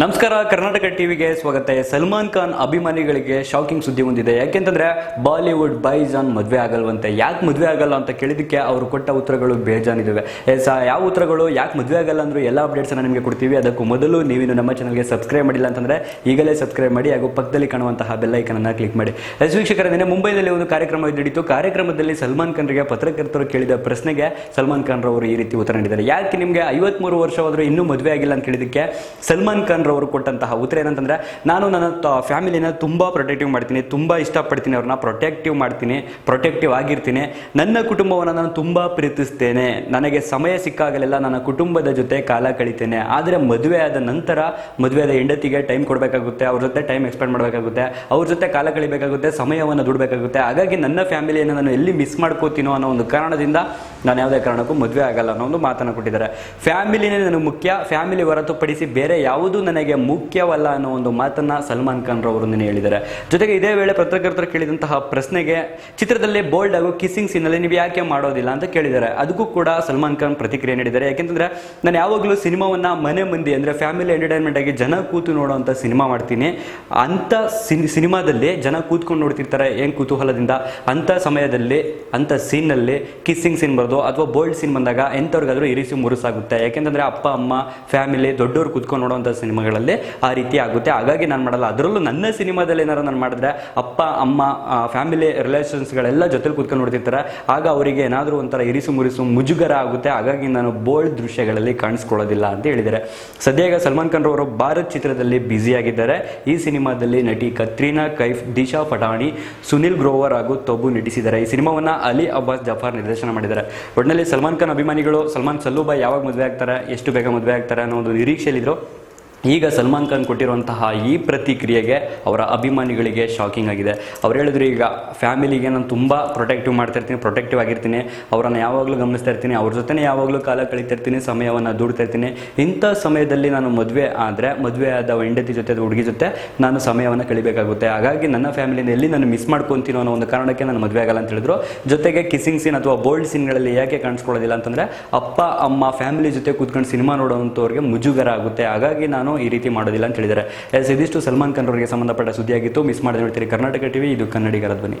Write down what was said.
ನಮಸ್ಕಾರ, ಕರ್ನಾಟಕ ಟಿವಿಗೆ ಸ್ವಾಗತ. ಸಲ್ಮಾನ್ ಖಾನ್ ಅಭಿಮಾನಿಗಳಿಗೆ ಶಾಕಿಂಗ್ ಸುದ್ದಿ ಹೊಂದಿದೆ ಯಾಕೆಂತಂದ್ರೆ, ಬಾಲಿವುಡ್ ಬೈಜಾನ್ ಮದುವೆ ಆಗಲ್ವಂತೆ. ಯಾಕೆ ಮದುವೆ ಆಗಲ್ಲ ಅಂತ ಕೇಳಿದಕ್ಕೆ ಅವರು ಕೊಟ್ಟ ಉತ್ತರಗಳು ಬೇಜಾನಿದ್ದಾವೆ ಎಸ್ ಯಾವ ಉತ್ತರಗಳು, ಯಾಕೆ ಮದುವೆ ಆಗಲ್ಲ ಅಂದ್ರೆ ಎಲ್ಲ ಅಪ್ಡೇಟ್ಸ್ ನಿಮಗೆ ಕೊಡ್ತೀವಿ. ಅದಕ್ಕೂ ಮೊದಲು ನೀವಿನ್ನು ನಮ್ಮ ಚಾನಲ್ಗೆ ಸಬ್ಸ್ಕ್ರೈಬ್ ಮಾಡಿಲ್ಲ ಅಂತಂದ್ರೆ, ಈಗಲೇ ಸಬ್ಸ್ಕ್ರೈಬ್ ಮಾಡಿ ಹಾಗೂ ಪಕ್ಕದಲ್ಲಿ ಕಾಣುವಂತಹ ಬೆಲ್ ಐಕನ್ ಅನ್ನ ಕ್ಲಿಕ್ ಮಾಡಿ. ಎಸ್, ವೀಕ್ಷಕರ, ನಿನ್ನೆ ಮುಂಬೈನಲ್ಲಿ ಒಂದು ಕಾರ್ಯಕ್ರಮ ನಡೀತು ಕಾರ್ಯಕ್ರಮದಲ್ಲಿ ಸಲ್ಮಾನ್ ಖಾನ್ರಿಗೆ ಪತ್ರಕರ್ತರು ಕೇಳಿದ ಪ್ರಶ್ನೆಗೆ ಸಲ್ಮಾನ್ ಖಾನ್ ರವರು ಈ ರೀತಿ ಉತ್ತರ ನೀಡಿದ್ದಾರೆ. ಯಾಕೆ ನಿಮಗೆ ಐವತ್ಮೂರು ವರ್ಷವಾದರೂ ಇನ್ನೂ ಮದುವೆ ಆಗಿಲ್ಲ ಅಂತ ಕೇಳಿದಕ್ಕೆ ಸಲ್ಮಾನ್ ಖಾನ್ ರವರು ಕೊಟ್ಟಂತಹ ಉತ್ತರ ಏನಂತಂದ್ರೆ, ನಾನು ನನ್ನ ಫ್ಯಾಮಿಲಿನ ತುಂಬ ಪ್ರೊಟೆಕ್ಟಿವ್ ಮಾಡ್ತೀನಿ, ತುಂಬ ಇಷ್ಟಪಡ್ತೀನಿ ಅವ್ರನ್ನ ಪ್ರೊಟೆಕ್ಟಿವ್ ಮಾಡ್ತೀನಿ ಪ್ರೊಟೆಕ್ಟಿವ್ ಆಗಿರ್ತೀನಿ. ನನ್ನ ಕುಟುಂಬವನ್ನು ನಾನು ತುಂಬ ಪ್ರೀತಿಸ್ತೇನೆ. ನನಗೆ ಸಮಯ ಸಿಕ್ಕಾಗಲೆಲ್ಲ ನನ್ನ ಕುಟುಂಬದ ಜೊತೆ ಕಾಲ ಕಳಿತೇನೆ. ಆದರೆ ಮದುವೆ ಆದ ನಂತರ, ಮದುವೆ ಆದ ಹೆಂಡತಿಗೆ ಟೈಮ್ ಕೊಡಬೇಕಾಗುತ್ತೆ, ಅವ್ರ ಜೊತೆ ಟೈಮ್ ಎಕ್ಸ್ಪೆಂಡ್ ಮಾಡಬೇಕಾಗುತ್ತೆ, ಅವ್ರ ಜೊತೆ ಕಾಲ ಕಳಿಬೇಕಾಗುತ್ತೆ, ಸಮಯವನ್ನು ದುಡಬೇಕಾಗುತ್ತೆ. ಹಾಗಾಗಿ ನನ್ನ ಫ್ಯಾಮಿಲಿಯನ್ನು ನಾನು ಎಲ್ಲಿ ಮಿಸ್ ಮಾಡ್ಕೋತೀನೋ ಅನ್ನೋ ಒಂದು ಕಾರಣದಿಂದ ನಾನು ಯಾವುದೇ ಕಾರಣಕ್ಕೂ ಮದುವೆ ಆಗಲ್ಲ ಅನ್ನೋ ಒಂದು ಮಾತನ್ನು ಕೊಟ್ಟಿದ್ದಾರೆ. ಫ್ಯಾಮಿಲಿನೇ ನನಗೆ ಮುಖ್ಯ. ಫ್ಯಾಮಿಲಿ ಹೊರತುಪಡಿಸಿ ಬೇರೆ ಯಾವುದು ನನಗೆ ಮುಖ್ಯವಲ್ಲ ಅನ್ನೋ ಒಂದು ಮಾತನ್ನು ಸಲ್ಮಾನ್ ಖಾನ್ ರವರು ಹೇಳಿದ್ದಾರೆ. ಜೊತೆಗೆ ಇದೇ ವೇಳೆ ಪತ್ರಕರ್ತರು ಕೇಳಿದಂತಹ ಪ್ರಶ್ನೆಗೆ, ಚಿತ್ರದಲ್ಲಿ ಬೋಲ್ಡ್ ಹಾಗೂ ಕಿಸ್ಸಿಂಗ್ ಸೀನಲ್ಲಿ ನೀವು ಯಾಕೆ ಮಾಡೋದಿಲ್ಲ ಅಂತ ಕೇಳಿದ್ದಾರೆ. ಅದಕ್ಕೂ ಕೂಡ ಸಲ್ಮಾನ್ ಖಾನ್ ಪ್ರತಿಕ್ರಿಯೆ ನೀಡಿದ್ದಾರೆ. ಯಾಕೆಂತಂದ್ರೆ ನಾನು ಯಾವಾಗಲೂ ಸಿನಿಮಾವನ್ನ ಮನೆ ಮಂದಿ ಅಂದ್ರೆ ಫ್ಯಾಮಿಲಿ ಎಂಟರ್ಟೈನ್ಮೆಂಟ್ ಆಗಿ ಜನ ಕೂತು ನೋಡುವಂಥ ಸಿನಿಮಾ ಮಾಡ್ತೀನಿ. ಸಿನ್- ಸಿನಿಮಾದಲ್ಲಿ ಜನ ಕೂತ್ಕೊಂಡು ನೋಡ್ತಿರ್ತಾರೆ ಏನು ಕುತೂಹಲದಿಂದ? ಅಂತ ಸಮಯದಲ್ಲಿ ಅಂತ ಸೀನಲ್ಲಿ ಕಿಸ್ಸಿಂಗ್ ಸೀನ್ ಬರೋದು ಅಥವಾ ಬೋಲ್ಡ್ ಸೀನ್ ಬಂದಾಗ ಎಂಥವ್ರಿಗಾದ್ರೂ ಇರಿಸಿ ಮುರುಸಾಗುತ್ತೆ. ಯಾಕೆಂತಂದ್ರೆ ಅಪ್ಪ, ಅಮ್ಮ, ಫ್ಯಾಮಿಲಿ ದೊಡ್ಡವರು ಕೂತ್ಕೊಂಡು ನೋಡುವಂಥ ಸಿನಿಮಾಗಳಲ್ಲಿ ಆ ರೀತಿ ಆಗುತ್ತೆ. ಹಾಗಾಗಿ ನಾನು ಮಾಡಲ್ಲ. ಅದರಲ್ಲೂ ನನ್ನ ಸಿನಿಮಾದಲ್ಲಿ ಏನಾರು ನಾನು ಮಾಡಿದ್ರೆ ಅಪ್ಪ, ಅಮ್ಮ ಫ್ಯಾಮಿಲಿ ರಿಲೇಷನ್ಸ್ಗಳೆಲ್ಲ ಜೊತೆಲಿ ಕೂತ್ಕೊಂಡು ನೋಡ್ತಿರ್ತಾರೆ. ಆಗ ಅವರಿಗೆ ಏನಾದರೂ ಒಂಥರ ಇರಿಸು ಮುರಿಸು ಮುಜುಗರ ಆಗುತ್ತೆ. ಹಾಗಾಗಿ ನಾನು ಬೋಲ್ಡ್ ದೃಶ್ಯಗಳಲ್ಲಿ ಕಾಣಿಸ್ಕೊಳ್ಳೋದಿಲ್ಲ ಅಂತ ಹೇಳಿದ್ದಾರೆ. ಸದ್ಯ ಈಗ ಸಲ್ಮಾನ್ ಖಾನ್ ರವರು ಭಾರತ್ ಚಿತ್ರದಲ್ಲಿ ಬ್ಯುಸಿಯಾಗಿದ್ದಾರೆ ಈ ಸಿನಿಮಾದಲ್ಲಿ ನಟಿ ಕತ್ರೀನಾ ಕೈಫ್, ದಿಶಾ ಪಟಾಣಿ ಸುನಿಲ್ ಗ್ರೋವರ್ ಹಾಗೂ ತಬು ನಟಿಸಿದ್ದಾರೆ. ಈ ಸಿನಿಮಾವನ್ನು ಅಲಿ ಅಬ್ಬಾಸ್ ಜಫಾರ್ ನಿರ್ದೇಶನ ಮಾಡಿದ್ದಾರೆ. ಒಟ್ಟಿನಲ್ಲಿ ಸಲ್ಮಾನ್ ಖಾನ್ ಅಭಿಮಾನಿಗಳು, ಸಲ್ಮಾನ್ ಸಲ್ಲೂಬಾಯ್ ಯಾವಾಗ ಮದುವೆ ಆಗ್ತಾರೆ, ಎಷ್ಟು ಬೇಗ ಮದುವೆ ಆಗ್ತಾರೆ ಅನ್ನೋ ಒಂದು ನಿರೀಕ್ಷೆಯಲ್ಲಿದ್ರು ಈಗ ಸಲ್ಮಾನ್ ಖಾನ್ ಕೊಟ್ಟಿರುವಂತಹ ಈ ಪ್ರತಿಕ್ರಿಯೆಗೆ ಅವರ ಅಭಿಮಾನಿಗಳಿಗೆ ಶಾಕಿಂಗ್ ಆಗಿದೆ. ಅವ್ರು ಹೇಳಿದ್ರು ಈಗ ಫ್ಯಾಮಿಲಿಗೆ ನಾನು ತುಂಬ ಪ್ರೊಟೆಕ್ಟಿವ್ ಮಾಡ್ತಾ ಇರ್ತೀನಿ ಪ್ರೊಟೆಕ್ಟಿವ್ ಆಗಿರ್ತೀನಿ. ಅವರನ್ನು ಯಾವಾಗಲೂ ಗಮನಿಸ್ತಾ ಇರ್ತೀನಿ. ಅವ್ರ ಜೊತೆ ಯಾವಾಗಲೂ ಕಾಲ ಕಳೀತಾ ಇರ್ತೀನಿ ಸಮಯವನ್ನು ದೂಡ್ತಾ ಇರ್ತೀನಿ ಇಂಥ ಸಮಯದಲ್ಲಿ ನಾನು ಮದುವೆ ಆದರೆ, ಮದುವೆ ಆದ ಹೆಂಡತಿ ಜೊತೆ ಹುಡುಗಿ ಜೊತೆ ನಾನು ಸಮಯವನ್ನು ಕಳಿಬೇಕಾಗುತ್ತೆ. ಹಾಗಾಗಿ ನನ್ನ ಫ್ಯಾಮಿಲಿನ ಎಲ್ಲಿ ನಾನು ಮಿಸ್ ಮಾಡ್ಕೊತೀನೋ ಅನ್ನೋ ಒಂದು ಕಾರಣಕ್ಕೆ ನಾನು ಮದುವೆ ಆಗಲ್ಲ ಅಂತ ಹೇಳಿದ್ರು. ಜೊತೆಗೆ ಕಿಸಿಂಗ್ ಸೀನ್ ಅಥವಾ ಬೋಲ್ಡ್ ಸೀನ್ಗಳಲ್ಲಿ ಯಾಕೆ ಕಾಣಿಸ್ಕೊಳ್ಳೋದಿಲ್ಲ ಅಂತಂದರೆ, ಅಪ್ಪ, ಅಮ್ಮ ಫ್ಯಾಮಿಲಿ ಜೊತೆ ಕೂತ್ಕೊಂಡು ಸಿನಿಮಾ ನೋಡೋವಂಥವ್ರಿಗೆ ಮುಜುಗರ ಆಗುತ್ತೆ. ಹಾಗಾಗಿ ನಾನು ಈ ರೀತಿ ಮಾಡೋದಿಲ್ಲ ಅಂತ ಹೇಳಿದ್ದಾರೆ. ಎಸ್, ಇದಿಷ್ಟು ಸಲ್ಮಾನ್ ಖಾನ್ ಅವರಿಗೆ ಸಂಬಂಧಪಟ್ಟ ಸುದ್ದಿಯಾಗಿತ್ತು. ಮಿಸ್ ಮಾಡದೆ ಕರ್ನಾಟಕ ಟಿವಿ, ಇದು ಕನ್ನಡಿಗರ ಧ್ವನಿ.